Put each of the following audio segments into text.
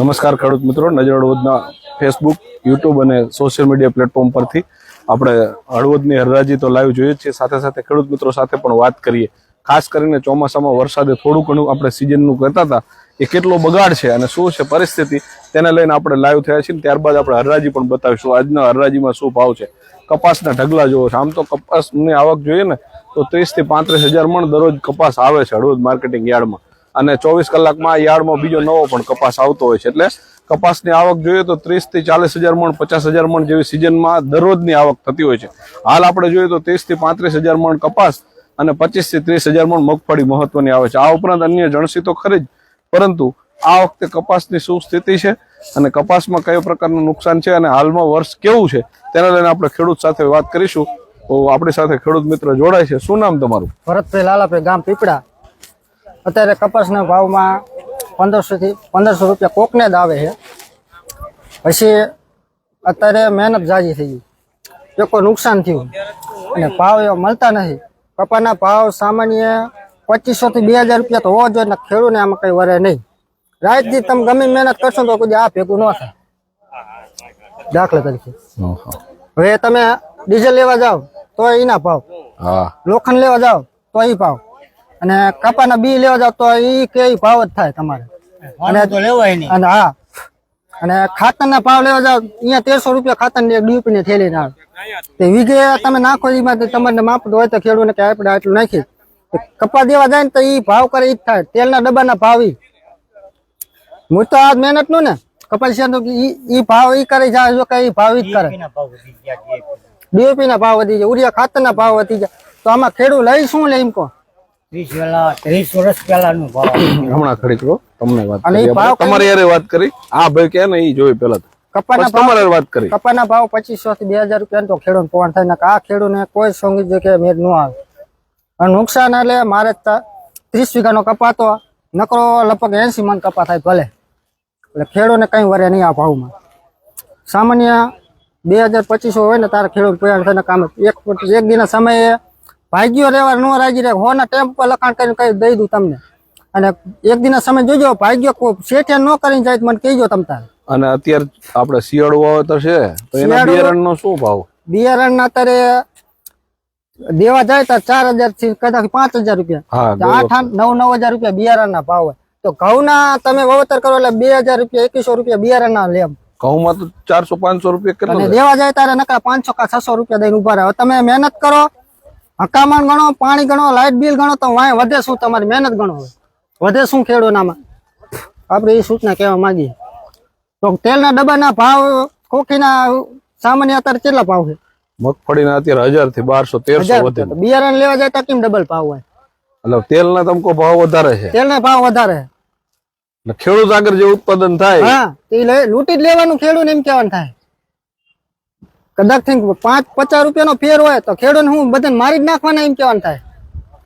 નમસ્કાર ખેડૂત મિત્રો નજર હળવદના ફેસબુક યુટ્યુબ અને સોશિયલ મીડિયા પ્લેટફોર્મ પરથી આપણે હળવદની હરરાજી તો લાઈવ જોઈએ છીએ. સાથે સાથે ખેડૂત મિત્રો સાથે પણ વાત કરીએ. ખાસ કરીને ચોમાસામાં વરસાદે થોડું ઘણું આપણે સિઝનનું કહેતા હતા, એ કેટલો બગાડ છે અને શું છે પરિસ્થિતિ, તેને લઈને આપણે લાઈવ થયા છીએ ત્યારબાદ આપણે હરરાજી પણ બતાવીશું. આજના હરરાજીમાં શું ભાવ છે? કપાસના ઢગલા જોવો છે. આમ તો કપાસની આવક જોઈએ ને, તો ત્રીસથી પાંત્રીસ હજાર મણ દરરોજ કપાસ આવે છે હળવદ માર્કેટિંગ યાર્ડમાં. અને ચોવીસ કલાકમાં યાર્ડમાં બીજો નવો પણ કપાસ આવતો હોય છે. એટલે કપાસની આવક જોઈએ તો ત્રીસથી ચાલીસ હજાર મણ, પચાસ હજાર મણ જેવી સિઝનમાં દરરોજની આવક થતી હોય છે. હાલ આપણે જોઈએ તો ત્રીસથી પાંત્રીસ હજાર મણ કપાસ અને પચીસથી ત્રીસ હજાર મણ મગફળી મહત્વની આવે છે. આ ઉપરાંત અન્ય જણસી તો ખરી જ, પરંતુ આ વખતે કપાસની શું સ્થિતિ છે અને કપાસમાં કયો પ્રકારનું નુકસાન છે અને હાલમાં વર્ષ કેવું છે તેના લઈને આપણે ખેડૂત સાથે વાત કરીશું. તો આપણી સાથે ખેડૂત મિત્ર જોડાય છે. શું નામ તમારું? ભરતભાઈ લાલાભાઈ, ગામ પીપળા. અત્યારે કપાસના ભાવમાં પંદરસોથી પંદરસો રૂપિયા કોકને જ આવે છે. પછી અત્યારે મહેનત જાજી થઈ ગઈ. કોઈ નુકસાન થયું. અને ભાવ એવા મળતા નથી. કપાસના ભાવ સામાન્ય પચીસોથી બે હજાર રૂપિયા તો હોવો જોઈએ ને ખેડૂને આમાં કંઈ વરે નહીં. રાત દી તમે ગમે મહેનત કરશો તો કોઈ આ ભેગું ન થાય. દાખલા તરીકે. હવે તમે ડીઝલ લેવા જાઓ તો એના ભાવ. હા. લોખંડ લેવા જાઓ તો એ ભાવ. અને કપાના બી લેવા જાવ તો એ કે ભાવ જ થાય તમારે. અને તો લેવાય નહીં. અને હા. અને ખાતરના ભાવ લેવા જાવ અહીંયા તેરસો રૂપિયા ખાતરની ડીયુપી ને થેલી ના તે વીઘે તમે નાખો એમાં તો તમને માપતું હોય તો ખેડૂતને કે આપણે આટલું નાખી કપા દેવા જાય ને તો એ ભાવ કરે એ જ થાય. તેલના ડબ્બાના ભાવ ઈ. હું તો આ મહેનતનું ને કપાસિયા તો ઈ ઈ ભાવ એ કરે જાય જો કે ઈ ભાવ ઈ જ કરે. ડીએપી ના ભાવ વધી જાય ઉરિયા ખાતર ના ભાવ વધી જાય તો આમાં ખેડૂત લઈ શું લે એમ કહો. ત્રીસ વેલા ત્રીસ વર્ષ પહેલાનું ભાવ. હમણાં કરો તમને વાત અને ભાવ. તમારી યારે વાત કરી. આ ભાઈ કે ને એ જોઈ પેલા કપાના તમારે વાત કરી. કપાના ભાવ પચીસો થી બે હજાર રૂપિયા તો ખેડૂત પવન થાય. ને આ ખેડૂતને કોઈ સંગીત જો કે ન આવે. અને નુકસાન એટલે મારે ત્રીસ વીઘાનો કપાતો. નકરો લગભગ એસી મન કપા થાય ભલે. એટલે ખેડૂતને કઈ વરે નહીં આ ભાવમાં. સામાન્ય બે હજાર પચીસો હોય ને તારે ખેડૂત પૈયા થઈને કામ એક એક દિના સમયે ભાગ્યો રહેવા ન રાજી રહે હોના ટેમ્પ પર લખાણ કરીને કઈ દઈ દઉં તમને. અને એક દિન સમય જોજો ભાગ્યો શેઠે ન કરીને જાય મને કહીજો તમ તારે. અને અત્યારે આપણે શિયાળુ વાવેતર છે તો એના શિયાળુ- બિયારણ નો શું ભાવ? બિયારણ ના અત્યારે દેવા જાય તો ચાર હજારથી કદાચ પાંચ હજાર રૂપિયા. આઠ આઠ નવ નવ હજાર રૂપિયા બિયારણ ના ભાવ હોય. તો ઘઉં ના તમે વાવેતર કરો એટલે બે હજાર રૂપિયા એકવીસો રૂપિયા બિયારણ ના લેમ ઘઉંમાં તો ચારસો પાંચસો રૂપિયા? દેવા જાય તારે નકરા પાંચસો કા છસો રૂપિયા દઈને ઊભા રહે. તમે મહેનત કરો હકામાન ગણો પાણી ગણો લાઇટ બિલ ગણો તો વાય વધે શું? તમારી મહેનત ગણો વધે શું ખેડૂતનામાં આપણે એ સૂચના કહેવા માંગીએ. તો તેલના ડબ્બાના ભાવ કોકીના સામાન્ય અત્યારે કેટલા ભાવ છે? મગફળીના અત્યારે હજારથી બારસો તેરસો વધે બિયારણ લેવા જાય તો કેમ ડબલ ભાવ હોય? એટલે તેલના તમકો ભાવ વધારે છે. તેલના ભાવ વધારે. ખેડૂત આગળ જે ઉત્પાદન થાય હા લે- લૂંટી જ લેવાનું ખેડૂત એમ કેવાનું થાય. કદાચ થઈ પાંચ પચાસ રૂપિયાનો ફેર હોય તો ખેડૂત હું બધાને મારી જ નાખવાના એમ કેવાનું થાય.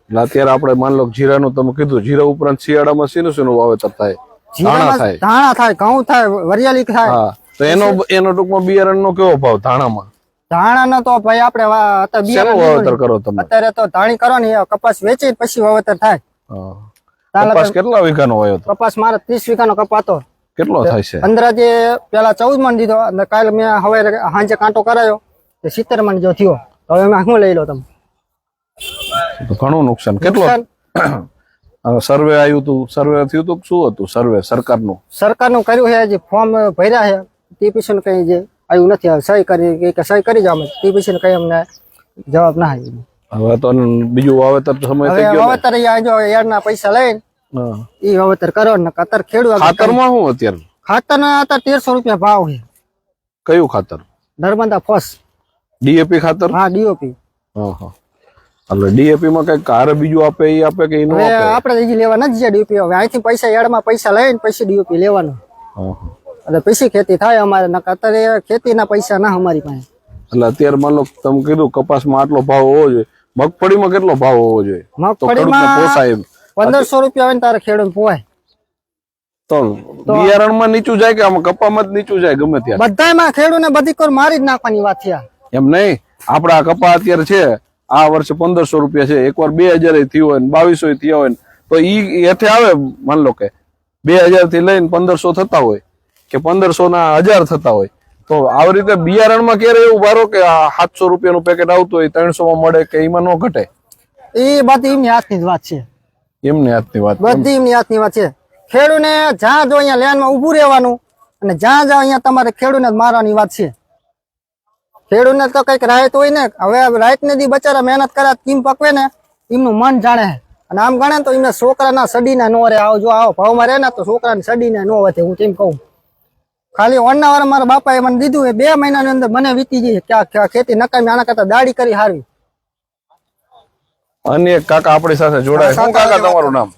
એટલે અત્યારે આપણે માન લો જીરાનું તમે કીધું જીરા ઉપરાંત શિયાળામાં શીનું શીનું વાવેતર થાય ધાણા થાય. ધાણા થાય ઘઉં થાય વરિયાળી થાય. તો એનો એનો ટૂંકમાં બિયારણ નો કેવો ભાવ ધાણામાં? ધાણા તો ભાઈ આપણે વાવેતર કરો તમે? અત્યારે તો ધાણી કરો ને કપાસ વેચી પછી વાવેતર થાય. કપાસ કેટલા વીઘાનો વાયો હતો કપાસ મારે ત્રીસ વીઘાનો કપાતો. કેટલો થાય છે? અંદાજે પેલા ચૌદ મણ દીધો અને કાલે મેં હવે સાંજે કાંટો કરાયો તે સિત્તેર મણ જો થયો. તો હવે મેં શું લઈ લો તમે? ઘણું નુકસાન. કેટલો? સર્વે આવ્યું હતું સર્વે થયું હતું શું હતું સર્વે સરકારનું? સરકારનું કર્યું છે જે ફોર્મ ભર્યા છે. તે પછી કઈ જે આવ્યું નથી સહી કરી કે સહી કરી જાવ તે પછી કઈ અમને જવાબ ના આવ્યો. હવે તો બીજું વાવેતર તો સમય થઈ ગયો. વાવેતર અહીંયા જો યારના પૈસા લઈને. ઈ વાવેતર કરો ને કતર ખેડૂત ખાતરમાં શું અત્યારે? ખાતર ના અત્યારે તેરસો રૂપિયા ભાવ છે. કયું ખાતર? નર્મદા ફોસ. ડીએપી ખાતર? હા ડીઓપી હા એટલે ડીએપી માં કંઈક કાર બીજું આપે એ આપે કે એનો આપે? આપણે હજી લેવા નથી ડીઓપી હવે. અહીંથી પૈસા એડમાં પૈસા લઈને પછી ડીઓપી લેવાનું. એટલે પછી ખેતી થાય અમારે નકર અત્યારે ખેતીના પૈસા ના અમારી પાસે. એટલે અત્યારે માન લો તમે કીધું કપાસમાં આટલો ભાવ હોવો જોઈએ. મગફળીમાં કેટલો ભાવ હોવો જોઈએ? મગફળીમાં પોસાય એમ. પંદરસો રૂપિયા હોય ને તારે ખેડૂત પોવાય. તો બિયારણમાં નીચું જાય કે આમાં કપામાં જ નીચું જાય ગમે ત્યાં? બધા ખેડૂતને બધી કોર મારી જ નાખવાની વાત છે એમ નહીં? આપડા કપા અત્યારે છે આ વર્ષે પંદરસો રૂપિયા છે. એકવાર બે હજાર થયું હોય ને બાવીસો થયા હોય ને તો ઈ એથે આવે માન લો કે. બે હજારથી લઈને પંદરસો થતા હોય કે પંદરસો ના હજાર થતા હોય. તો આવી રીતે બિયારણમાં ક્યારે એવું ભારો કે સાતસો સાતસો રૂપિયાનું પેકેટ આવતું હોય ત્રણસો માં મળે કે એમાં ન ઘટે? એ બધી એમની હાથની જ વાત છે. એમને હાથની વાત બધી એમની હાથની વાત છે. ખેડૂને જ્યાં જો અહીંયા લેનમાં ઊભું રહેવાનું અને જ્યાં જ્યાં અહીંયા તમારે ખેડૂને મારવાની વાત છે. ખેડૂને તો કંઈક રાહત હોય ને, હવે રાહત ને દી બચારા મહેનત કરે કેમ પકવે ને, એમનું મન જાણે. અને આમ ગણે તો એમને છોકરાના સડીને નો રે આવો જો આવો ભાવમાં રહે ને તો છોકરાને સડીને નો વધે, હું તેમ કહું. ખાલી ઓરના વાર મારા બાપાએ મને દીધું એ બે મહિનાની અંદર મને વીતી જઈએ કે આ- કે આ ખેતી નકામી, આના કરતા દાડી કરી હારવી. અન્ય એક કાકા આપણી સાથે જોડાય. શું કાકા તમારું નામ?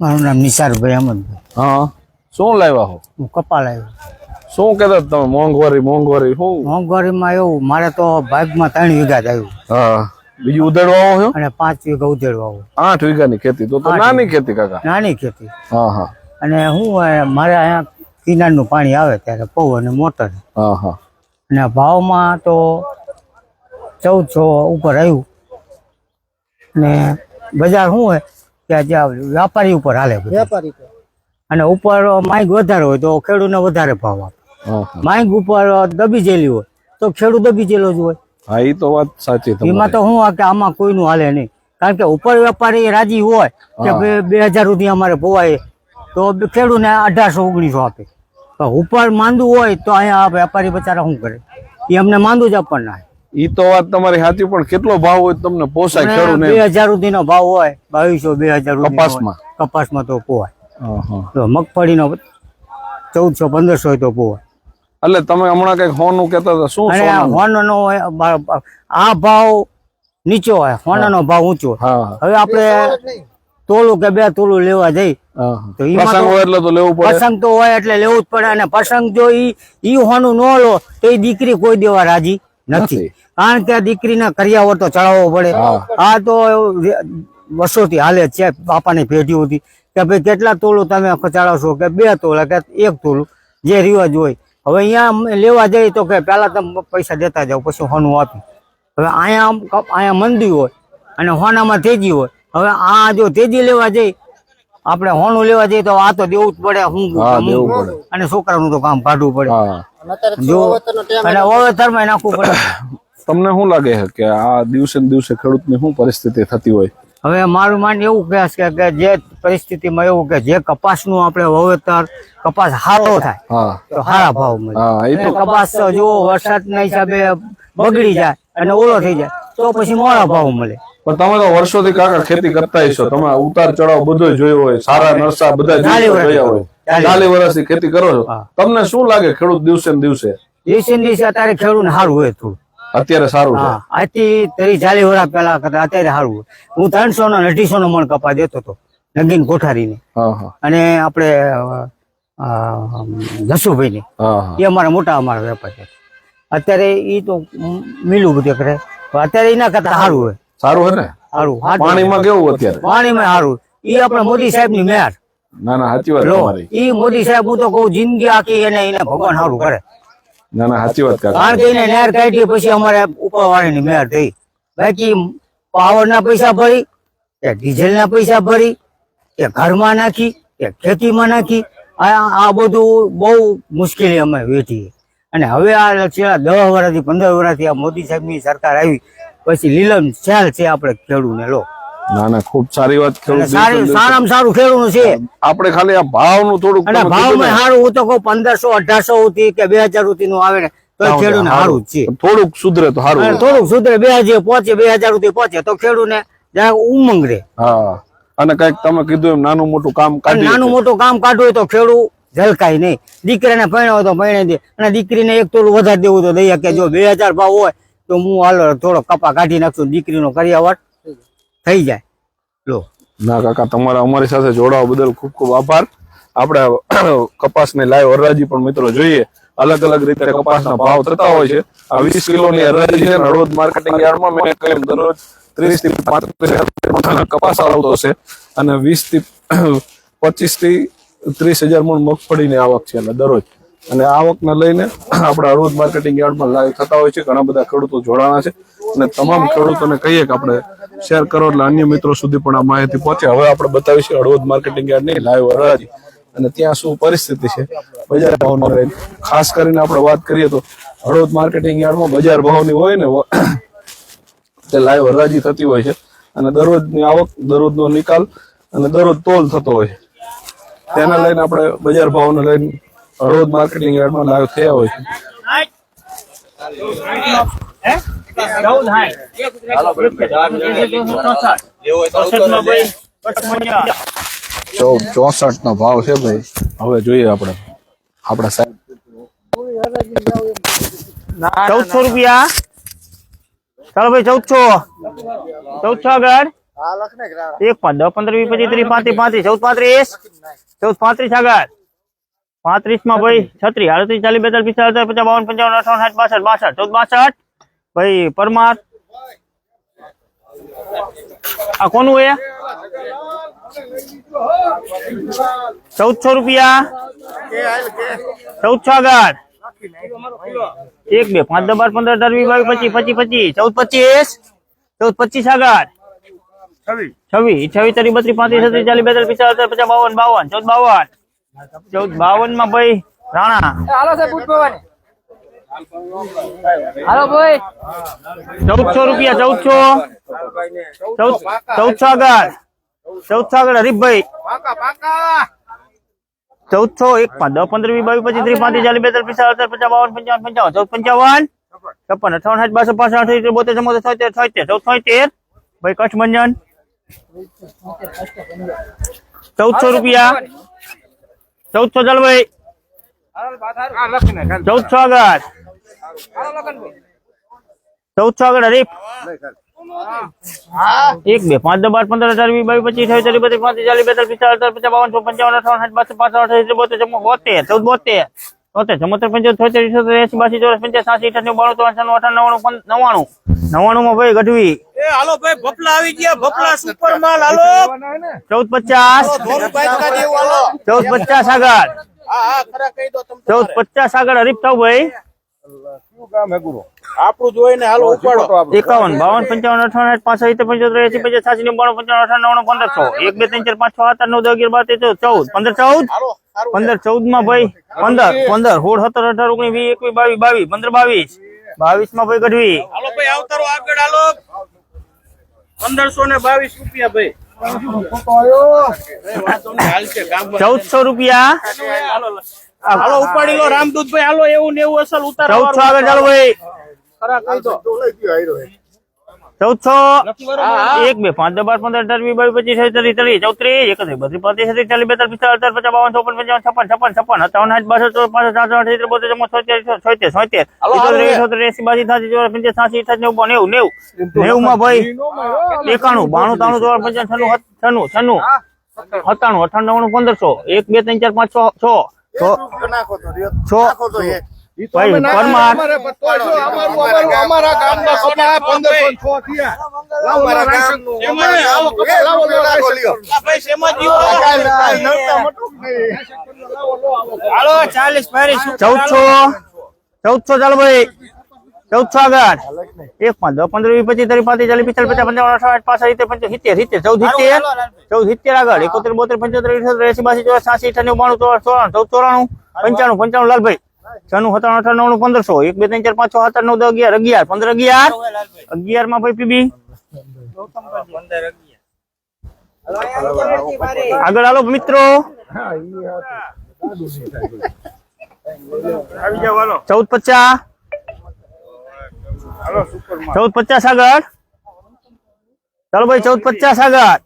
મારું નામ નિસારભાઈ અહમદભાઈ હા. શું લાવ્યા હો? હું કપા આવ્યો. શું કહેતા તમે? મોંઘવારી મોંઘવારી શું? મોંઘવારીમાં એવું મારે તો ભાગમાં ત્રણ વીઘા જ આવ્યું હા. બીજું ઉધેડવા આવો અને પાંચ વીઘા ઉધેડવા આવું આઠ વીઘાની ખેતી. તો તો નાની ખેતી કાકા? નાની ખેતી. હા હા. અને હું મારે અહીંયા કિનારનું પાણી આવે ત્યારે પૌ અને મોટર. હા હા. અને ભાવમાં તો ચૌદસો ઉપર આવ્યું. ને બજાર શું હોય? કે જ્યાં વ્યાપારી ઉપર હાલે વેપારી અને ઉપર માંગ વધારે હોય તો ખેડૂતને વધારે ભાવ આપે. માંગ ઉપર દબી જેલી હોય તો ખેડૂત દબી જેલો જ હોય. હા એ તો વાત સાચી એમાં તો શું કે આમાં કોઈનું હાલે નહીં. કારણ કે ઉપર વેપારી રાજી હોય કે. બે- હજાર સુધી અમારે પોવાય તો ખેડૂતને અઢારસો ઓગણીસો આપે. ઉપર માંદું હોય તો અહીંયા આ વેપારી બચારા શું કરે? એ અમને માંદું જ આપવાના ઈ તો વાત તમારી સાચી પણ કેટલો ભાવ હોય તમને પોસાય ખેડૂત બે હજાર સુધીનો ભાવ હોય બાવીસો બે હજાર કપાસમાં? કપાસમાં તો પોવાય. હા તો ચૌદસો પંદરસો હોય તો પોવાય. એટલે તમે હમણાં કંઈક હોનું કેતા હતા શું હોન બા- આ ભાવ નીચો હોય હોનાનો ભાવ ઊંચો હવે આપણે તોલું કે બે તોલું લેવા જઈ. તો પ્રસંગ હોય એટલે તો લેવું પડે. પસંગ તો હોય એટલે લેવું જ પડે અને પસંગ જો ઈ ઈ હોનું ન લો તો એ દીકરી કોઈ દેવા રાજી. નથી. કારણ કે દીકરીને કરિયાવર તો ચડાવવો પડે. આ તો વર્ષોથી હાલે છે. બાપાની પેઢી હતી કે ભાઈ કેટલા તોલું તમે ચડાવશો કે બે તોલા કે એક તોલું. જે રિવાજ હોય. હવે અહીંયા લેવા જઈએ તો કે પહેલા તમે પૈસા દેતા જાઓ પછી હોનું આપી હવે અહીંયા અહીંયા મંદી હોય અને હોનામાં તેજી હોય. હવે આ જો તેજી લેવા જઈ આપણે હોનું લેવા જઈએ તો આ તો દેવું જ પડે હું. અને છોકરાનું તો કામ કાઢવું પડે. હા. જો અને વાવેતરમાં નાખવું પડે. તમને શું લાગે છે કે આ દિવસે ને દિવસે ખેડૂતની શું પરિસ્થિતિ થતી હોય? હવે મારું માન એવું કહે છે કે જે પરિસ્થિતિમાં એવું કે જે કપાસનું આપણે વાવેતર કપાસ સારો થાય તો સારા ભાવ મળે. હા એ અને તો કપાસ જો વરસાદના હિસાબે બગડી જાય અને ઓલો થઈ જાય તો પછી મોડા ભાવ મળે. પણ તમે તો વર્ષોથી કાકા ખેતી કરતા છો તમે ઉતાર ચડાવ બધો જોયો હોય સારા નરસા બધા ચાલી. જોયા હોય. ચાલી ચાલી વર્ષથી ખેતી કરો છો. તમને શું લાગે ખેડૂત દિવસે ને દિવસે? દિવસે ને દિવસે અત્યારે ખેડૂત સારું હોય થોડું. અત્યારે સારું છે. આજથી ત્રીસ ચાલીસ વર્ષ પહેલા કરતા અત્યારે સારું હું ત્રણસો નો અઢીસો નો મણ કપા દેતો હતો નગીન કોઠારીને. અને આપણે જસુભાઈ ને એ અમારા મોટા અમારા વેપાર છે. અત્યારે એ તો મિલું બધું કરે. અત્યારે એના કરતા સારું હોય. સારું હે ને? સારું પાણીમાં કેવું અત્યારે? પાણીમાં સારું. એ આપણે મોદી સાહેબની મેર. ના ના સાચી વાત તમારી. મોદી સાહેબ હું તો કહું જિંદગી આખી એને એને ભગવાન સારું કરે. ના ના સાચી વાત કારણ કે એને નેર કાઢી પછી અમારે ઉપરવાળીની મેર થઈ. બાકી પાવર ના પૈસા ભરી કે ડીઝલ ના પૈસા ભરી કે ઘરમાં નાખી કે ખેતીમાં નાખી. આ આ બધું બહુ મુશ્કેલી અમે વેઠી અને હવે આ છેલ્લા દસ વર્ષથી પંદર વર્ષથી આ મોદી સાહેબની સરકાર આવી. પછી લીલમ સેલ છે આપણે ખેડૂને લો. ના ના ખૂબ સારી વાત ખેડૂત સારામાં સારું ખેડૂનું છે. આપણે ખાલી આ ભાવનું થોડુંક અને તમે કીધું સારું હું તો કઉ પંદરસો અઢારસો થી કે બે હજાર સુધી નું આવે ને તો ખેડૂત સારું જ છે. થોડુંક સુધરે તો સારું થોડુંક સુધરે બે હજાર પહોંચે બે હજાર સુધી પહોંચે તો ખેડૂતને જરાક ઉમંગ રે હા. અને કંઈક તમે કીધું એમ નાનું મોટું કામ કાઢ્યું નાનું મોટું કામ કાઢવું હોય તો ખેડૂત ઝલકાય નહીં. દીકરાને પરણ્યો હોય તો પરણી દે. અને દીકરીને એક તોલું વધારે દેવું તો દઈએ કે જો બે હજાર ભાવ હોય તો હું હાલો થોડો કપા કાઢી નાખશું, દીકરીનો કર્યાવટ થઈ જાય. લો. ના કાકા, તમારા અમારી સાથે જોડાવા બદલ ખૂબ ખૂબ આભાર. આપણે કપાસને લાઈવ હરાજી પણ મિત્રો જોઈએ. અલગ અલગ રીતે કપાસના ભાવ થતા હોય છે. આ વીસ કિલોની હરાજી છે હળવદ માર્કેટિંગ યાર્ડમાં મેં કહ્યું દરરોજ ત્રીસથી પાંત્રીસ કપાસ આવતો હશે અને વીસથી પચીસથી ત્રીસ હજાર મણ મગફળીની આવક છે એટલે દરરોજ. અને આવકને લઈને આપણા હળવદ માર્કેટિંગ યાર્ડમાં લાઈવ થતા હોય છે. ઘણા બધા ખેડૂતો જોડાણા છે. અને તમામ ખેડૂતોને કહીએ કે આપણે શેર કરો એટલે અન્ય મિત્રો સુધી પણ આ માહિતી પહોંચે. હવે આપણે બતાવીશું હળવદ માર્કેટિંગ યાર્ડની લાઈવ હરાજી અને ત્યાં શું પરિસ્થિતિ છે? બજાર ભાવનો લઈને. ખાસ કરીને આપણે વાત કરીએ તો હળવદ માર્કેટિંગ યાર્ડમાં બજાર ભાવની હોય ને તે લાઈવ હરાજી થતી હોય છે. અને દરરોજની આવક, દરરોજનો નિકાલ અને દરરોજ તોલ થતો હોય છે. તેના લઈને આપણે બજાર ભાવને લઈને હળવદ માર્કેટિંગ યાર્ડમાં લાઈવ થયા હોય. છે ચૌદ ચોસઠ નો ભાવ છે ભાઈ. હવે જોઈએ આપણે. આપણા સાહેબ. ચૌદસો રૂપિયા. ચાલો ભાઈ ચૌદસો. ચૌદસો આગળ. એક પાંચ દસ પંદર વીસ પચીસ ત્રીસ પાંત્રીસ પાંત્રીસ ચૌદ પાંત્રીસ. ચૌદ પાંત્રીસ આગળ. પાંત્રીસમાં ભાઈ છત્રીસ. આડત્રીસ ચાલીસ બેતાલીસ પિસ્તાલીસ પચાસ બાવન પંચાવન અઠાવન સાઠ બાસઠ બાસઠ ચૌદ બાસઠ. ભાઈ પરમાર. આ કોનું એ? ચૌદસો રૂપિયા. ચૌદસો આગળ. એક બે પાંચ દસ બાર પંદર અઢાર વીસ બાવીસ પચીસ પચીસ પચીસ. ચૌદ પચીસ. ચૌદ પચીસ આગળ. છવ્વીસ. છવ્વીસ. તારીખ બત્રીસ પાંત્રીસ છત્રીસ ચાલીસ બેતાલીસ પિસ્તાલીસ પચાસ બાવન બાવન ચૌદ બાવન. ચૌદ બાવનમાં ભાઈ રાણા. ચૌદસો રૂપિયા ચૌદસો. ચૌદસો આગળ. ચૌદસો આગળ હરીફભાઈ. ચૌદસો એક પાંચ દસ પંદર વીસ બાવીસ પચીસ ત્રીસ પાંત્રીસ ચાલીસ બેતાલીસ પિસ્તાલીસ પચાસ બાવન પંચાવન પંચાવન ચૌદ પંચાવન. છપ્પન અઠાવન સાઠ બાસઠ પાસઠ અઠાવીસ બોતેર ચમોતેર છોતેર છોતેર ચૌદ છોતેર ભાઈ કચ્છ મંજન ચૌદસો રૂપિયા. ચૌદસો ભાઈ. ચૌદસો આગળ. ચૌદસો આગળ, હરીફ. એક, બે, પાંચ, દસ, બાર, પંદર, હજાર, વીસ, બાવીસ, પચીસ અઠાવીસ ચાલીસ બત્રીસ પાંત્રીસ ચાલીસ, બેતાલીસ પિસ્તાલીસ અડતાલીસ, પચાસ, બાવન પંચાવન, અઠાવન, સાઠ, બાસઠ પાસઠ અઠાવીસ બોતેર ચુમ્મો બોતેર, ચૌદ, બોતેર. બોતેર ચમોતેર પંચોતેર, છોતેર એસી બાસી, ચોરસ પંચાસ સાસી અઠાસી બાણું, ચોરાણું અઠાણું, નવ્વાણું. નવાણું માં ભાઈ ગઢવી. હાલો ભાઈ ભપલા આવી ગયા ભપલા સુપર માલ હાલો. ચૌદ પચાસ. ચૌદ પચાસ આગળ. હા હા ખરા કહી દો તમે ચૌદ પચાસ આગળ હરીફ ભાઈ. આપણું જોઈને હાલો ઉપાડો. એકાવન બાવન પંચાવન અઠાવન સાઠ પાંચ સિત્તેર પંચોતેર એસી પચાસ છ્યાસી નવ્વાણું પંચાવન અઠાવન નવ્વાણું પંદરસો એક બે ત્રણ ચાર પાંચ છ સાત આઠ નવ દસ અગિયાર બાર તેર ચૌદ. ચૌદ પંદર ચૌદ? પંદર ચૌદમાં ભાઈ. પંદર પંદર સોળ સત્તર અઢાર ઓગણીસ વીસ એકવીસ બાવીસ બાવીસ પંદર બાવીસ. બાવીસમાં ભાઈ ગઢવી. હાલો ભાઈ આવતારો આગળ હાલો. પંદરસો ને બાવીસ રૂપિયા ભાઈ. ચૌદસો રૂપિયા? હાલો ઉપાડી લો રામદૂત ભાઈ હાલો એવું ને એવું અસલ ઉતાર ચૌદસો આગળ ચાલો ભાઈ. ખરા કહી દો. ચૌદસો. એક બે પાંચ દસ બાર પંદર અઢાર વીસ બાવીસ પચીસ છવ્વીસ ત્રીસ ત્રીસ ચોત્રીસ એકત્રીસ બત્રીસ પાંત્રીસ છત્રીસ ચાલીસ બેતાલીસ પિસ્તાલીસ અડતાલીસ પચાસ બાવન ચોપન પંચાવન છપ્પન છપ્પન છપ્પન સત્તાવન આઠ બાસઠ ચોર પાંસઠ સાતસો અઠ્યાસી બોતેર ચોમાં છોતેર છોતેર છોતેર ઇઠોતેર એસી બાસી સાસી ચોર પંચાસી સાસી અઠાસી નેવું નેવું. નેવું નેવું માં ભાઈ એકાણું બાણું ત્રાણું ચોર પંચાસ છન્નું છન્નું છન્નું. સત્તાણું. અઠાણું નવ્વાણું પંદરસો. એક બે ત્રણ ચાર પાંચ છ છ. છ. ચૌદસો ચૌદસો ચાલો ભાઈ. ચૌદસો આગળ. એક પાંચ પંદર વીસ પચીસ ત્રીસ પાંત્રીસ ચાલીસ પિસ્તાલીસ પચાસ પંચાવન અઠાવન પાસઠ સિત્તેર પંચો સિત્તેર સિત્તેર ચૌદ સિત્તેર ચૌદ સિત્તેર આગળ. એકોતેર બોતેર પંચોતેર એસી બાસી ચોરાસી સાસી અઠાણું બાણું ચોરાણું ચોરાણું ચૌદ ચોરાણું પંચાણું પંચાણું લાલભાઈ. છન્નું સત્તાણું, અઠાણું, નવ્વાણું, પંદરસો. એક, બે, ત્રણ, ચાર, પાંચ, છ, સાત આઠ નવ, દસ, અગિયાર. અગિયાર, પંદર, અગિયાર? અગિયારમાં ભાઈ પીબી? આગળ હાલો મિત્રો. ચૌદ પચાસ. ચૌદ પચાસ આગળ. ચાલો ભાઈ, ચૌદ પચાસ આગળ.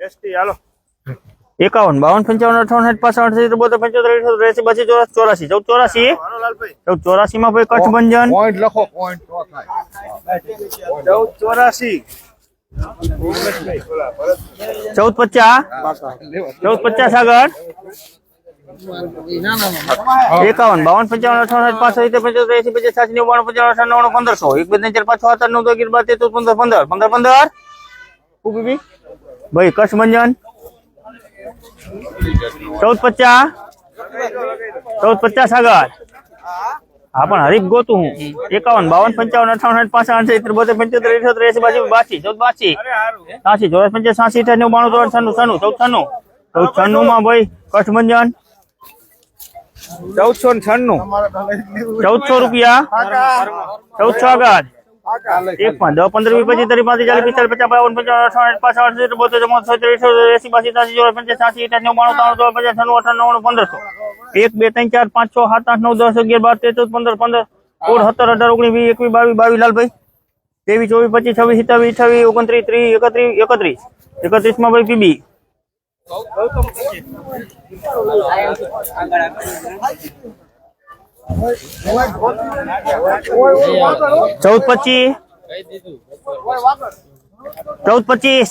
એસટી, હાલો. એકાવન બાવન પંચાવન અઠાવન સાઠ પાસઠ સિત્તેર બોતેર પંચોતેર અઠ્યોતેર એસી બાસી ચોરાસી ચોરાસી ચૌદ ચોરાસી ચૌદ ચોરાસી માં ભાઈ કચ્છ ભંજન પોઈન્ટ લખો પોઈન્ટ ચૌદ ચોરાસી. ચૌદ પચાસ. ચૌદ પચાસ આગળ. એકાવન બાવન પંચાવન અઠાવન સાઠ પાસઠ સિત્તેર પંચોતેર એસી પચાસ સાસી નવ્વાણું પંચાવન અઠાવન પંદરસો. એક બે ત્રણ ચાર પાંચ છ સાત આઠ નવ દસ અગિયાર બાર તેર ચૌદ પંદર પંદર. પંદર પંદર? ભાઈ કચ્છ ભંજન ચૌદ પચાસ? ચૌદ પચાસ આગળ? હા પણ હરીફ ગોતું હું. એકાવન બાવન પંચાવન અઠાવન સાઠ પાસઠ અઠસઠ બોતેર પંચોતેર અઠોતેર એસી બાજુ બાસી ચૌદ બાસી. સાસી ચોરસ પંચાસ સાસી અઠાસ નેવું બાણું ચોરાસ છન્નું છન્નું ચૌદ છન્નું. ચૌદ છન્નું માં ભાઈ કઠમંજન ચૌદસો છન્નું. ચૌદસો રૂપિયા. ચૌદસો આગળ. એક દસ પંદર વીસ પચીસ ત્રીસ પાંત્રીસ ચાલીસ પિસ્તાલીસ પચાસ બાવન પચાસ અઠાવન પાસઠ અડસઠ બોતેર ચૌદ છોતેર એસી બાસી ત્યાસી ચોરાસી પંચાસ સાસી અઠાસી બાણું ત્રણ સો પચાસ છન્નું અઠાણું નવ્વાણું પંદરસો. એક, બે, ત્રણ, ચાર, પાંચ, છ, સાત, આઠ, નવ, દસ, અગિયાર, બાર, તેર, ચૌદ, પંદર પંદર, સોળ, સત્તર, અઢાર, ઓગણીસ, વીસ, એકવીસ, બાવીસ બાવીસ, લાલભાઈ. ત્રેવીસ, ચોવીસ, પચીસ, છવ્વીસ, સત્તાવીસ, અઠાવીસ, ઓગણત્રીસ, ત્રીસ, એકત્રીસ એકત્રીસ. એકત્રીસમાં ભાઈ પીબી ચૌદ પચીસ. ચૌદ પચીસ.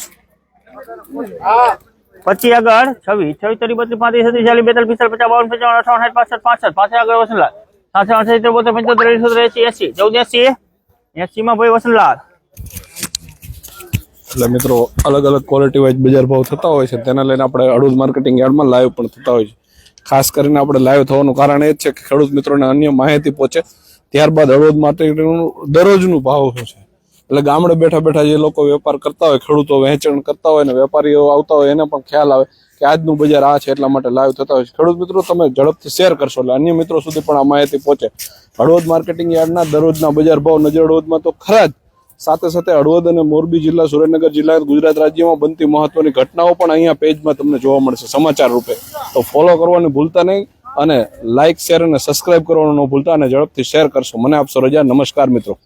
પચીસ આગળ. છવ્વીસ. છવ્વીસ તરી બત્રીસ પાંત્રીસ છત્રીસ, ચાલીસ, બેતાલીસ પિસ્તાલીસ પચાસ, બાવન, પંચાવન, અઠાવન, સાઠ, પાસઠ પાસઠ. પાસઠ આગળ વસનલાલ સાતસો અઠાસી બોતેર પંચોતેર એસી એસી એસી ચૌદ એસી એસી માં ભાઈ વસનલાલ એટલે મિત્રો અલગ અલગ ક્વોલિટી વાઇઝ બજાર ભાવ થતા હોય છે. તેના લઈને આપણે હળવદ માર્કેટિંગ યાર્ડમાં લાઈવ પણ થતા હોય છે. ખાસ કરીને આપણે લાઈવ થવાનું કારણ એ જ છે કે ખેડૂત મિત્રોને અન્ય માહિતી પહોંચે. ત્યારબાદ હળવદ માટેનું દરરોજનું ભાવ છે? એટલે ગામડે બેઠા બેઠા જે લોકો વેપાર કરતા હોય, ખેડૂતો વહેંચણ કરતા હોય ને વેપારીઓ આવતા હોય, એને પણ ખ્યાલ આવે કે આજનું બજાર આ છે એટલા માટે લાઈવ થતા હોય ખેડૂત મિત્રો, તમે ઝડપથી શેર કરશો એટલે અન્ય મિત્રો સુધી પણ આ માહિતી પહોંચે. હળવદ માર્કેટિંગ યાર્ડના દરરોજના બજાર ભાવ નજર હળવદમાં તો ખરા જ સાથે સાથે હળવદ અને મોરબી જિલ્લા, સુરેન્દ્રનગર જિલ્લા, ગુજરાત રાજ્યમાં બનતી મહત્વની ઘટનાઓ પણ અહીંયા પેજમાં તમને જોવા મળશે સમાચાર રૂપે. તો ફોલો કરવાનું ભૂલતા નહીં અને લાઇક શેર અને સબસ્ક્રાઇબ કરવાનું ન ભૂલતા અને ઝડપથી શેર કરશો. મને આપશો રજા. નમસ્કાર મિત્રો.